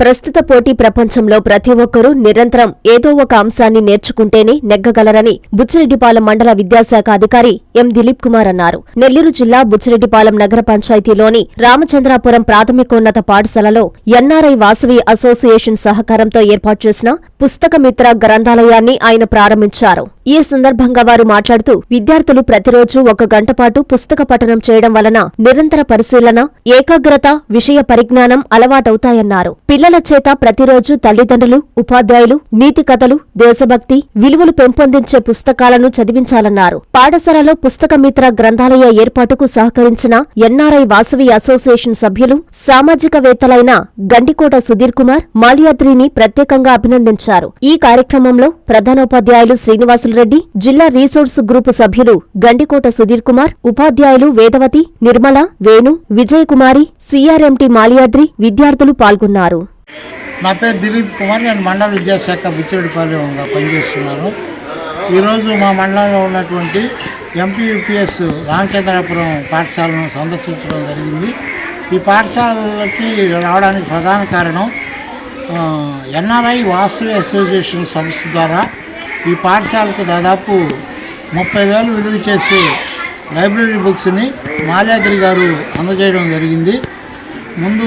ప్రస్తుత పోటీ ప్రపంచంలో ప్రతి ఒక్కరూ నిరంతరం ఏదో ఒక అంశాన్ని నేర్చుకుంటేనే నెగ్గగలరని బుచ్చిరెడ్డిపాలెం మండల విద్యాశాఖ అధికారి ఎం దిలీప్ కుమార్ అన్నారు. నెల్లూరు జిల్లా బుచ్చిరెడ్డిపాలెం నగర పంచాయతీలోని రామచంద్రాపురం ప్రాథమికోన్నత పాఠశాలలో ఎన్ఆర్ఐ వాసవి అసోసియేషన్ సహకారంతో ఏర్పాటు చేసిన పుస్తకమిత్ర గ్రంథాలయాన్ని ఆయన ప్రారంభించారు. ఈ సందర్భంగా వారు మాట్లాడుతూ విద్యార్థులు ప్రతిరోజు ఒక గంట పాటు పుస్తక పఠనం చేయడం వలన నిరంతర పరిశీలన ఏకాగ్రత విషయ పరిజ్ఞానం అలవాటవుతాయన్నారు. పిల్లల చేత ప్రతిరోజు తల్లిదండ్రులు ఉపాధ్యాయులు నీతి కథలు దేశభక్తి విలువలు పెంపొందించే పుస్తకాలను చదివించాలన్నారు. పాఠశాలలో పుస్తకమిత్ర గ్రంథాలయ ఏర్పాటుకు సహకరించిన ఎన్ఆర్ఐ వాసవి అసోసియేషన్ సభ్యులు సామాజికవేత్తలైన గండికోట సుధీర్ కుమార్ మాల్యాద్రిని ప్రత్యేకంగా అభినందించారు. ఈ కార్యక్రమంలో ప్రధానోపాధ్యాయులు శ్రీనివాసులరెడ్డి జిల్లా రీసోర్స్ గ్రూపు సభ్యులు గండికోట సుధీర్ కుమార్ ఉపాధ్యాయులు వేదవతి నిర్మల వేణు విజయకుమారి సిఆర్ఎంటి మాలియాద్రి విద్యార్థులు పాల్గొన్నారు. నా పేరు దిలీప్ కుమార్ నేను మండల విద్యాశాఖ బుచ్చిరెడ్డిపాలెంగా పనిచేస్తున్నాను. ఈరోజు మా మండలంలో ఉన్నటువంటి ఎంపీయూపీఎస్ రామచంద్రాపురం పాఠశాలను సందర్శించడం జరిగింది. ఈ పాఠశాలకి రావడానికి ప్రధాన కారణం ఎన్ఆర్ఐ వాసవి అసోసియేషన్ సంస్థ ద్వారా ఈ పాఠశాలకు దాదాపు ముప్పై వేలు విలువ చేసే లైబ్రరీ బుక్స్ని మాల్యాద్రి గారు అందజేయడం జరిగింది. ముందు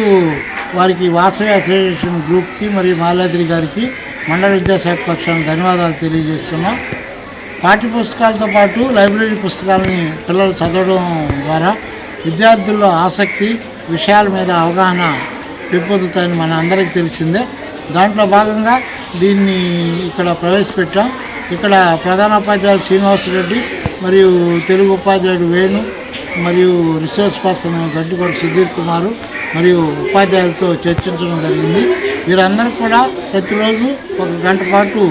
వారికి వాసవి అసోసియేషన్ గ్రూప్కి మరియు మాల్యాద్రి గారికి మండల విద్యాశాఖ పక్షాన ధన్యవాదాలు తెలియజేస్తున్నాం. పాఠ్య పుస్తకాలతో పాటు లైబ్రరీ పుస్తకాలని పిల్లలు చదవడం ద్వారా విద్యార్థుల్లో ఆసక్తి విషయాల మీద అవగాహన పెంపొందుతాయని మన అందరికీ తెలిసిందే. దాంట్లో భాగంగా దీన్ని ఇక్కడ ప్రవేశపెట్టాం. ఇక్కడ ప్రధాన ప్రధానోపాధ్యాయులు శ్రీనివాసరెడ్డి మరియు తెలుగు ఉపాధ్యాయుడు వేణు మరియు రిసోర్స్ పర్సన్ గడ్డికోట సుధీర్ కుమారు మరియు ఉపాధ్యాయులతో చర్చించడం జరిగింది. వీరందరూ కూడా ప్రతిరోజు ఒక గంట పాటు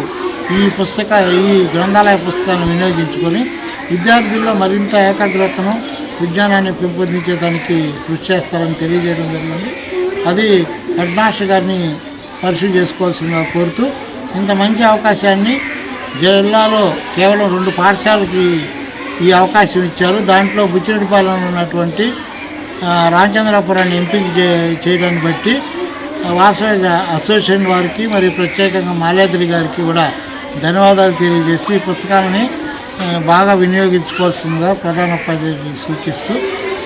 ఈ పుస్తక ఈ గ్రంథాలయ పుస్తకాలను వినియోగించుకొని విద్యార్థుల్లో మరింత ఏకాగ్రతను విజ్ఞానాన్ని పెంపొందించేదానికి కృషి చేస్తారని తెలియజేయడం జరిగింది. అది హెడ్ మాస్టర్ గారిని పరిశీలి చేసుకోవాల్సిందిగా కోరుతూ ఇంత మంచి అవకాశాన్ని జిల్లాలో కేవలం రెండు పాఠశాలకి ఈ అవకాశం ఇచ్చారు. దాంట్లో బుచ్చిరెడ్డిపాలెంలో ఉన్నటువంటి రామచంద్రాపురాన్ని ఎంపిక చే చేయడాన్ని బట్టి ఆ, వాసవి అసోసియేషన్ వారికి మరియు ప్రత్యేకంగా మాల్యాద్రి గారికి కూడా ధన్యవాదాలు తెలియజేసి ఈ పుస్తకాలని బాగా వినియోగించుకోవాల్సిందిగా ప్రధాన ఉపాధ్యాయులు సూచిస్తూ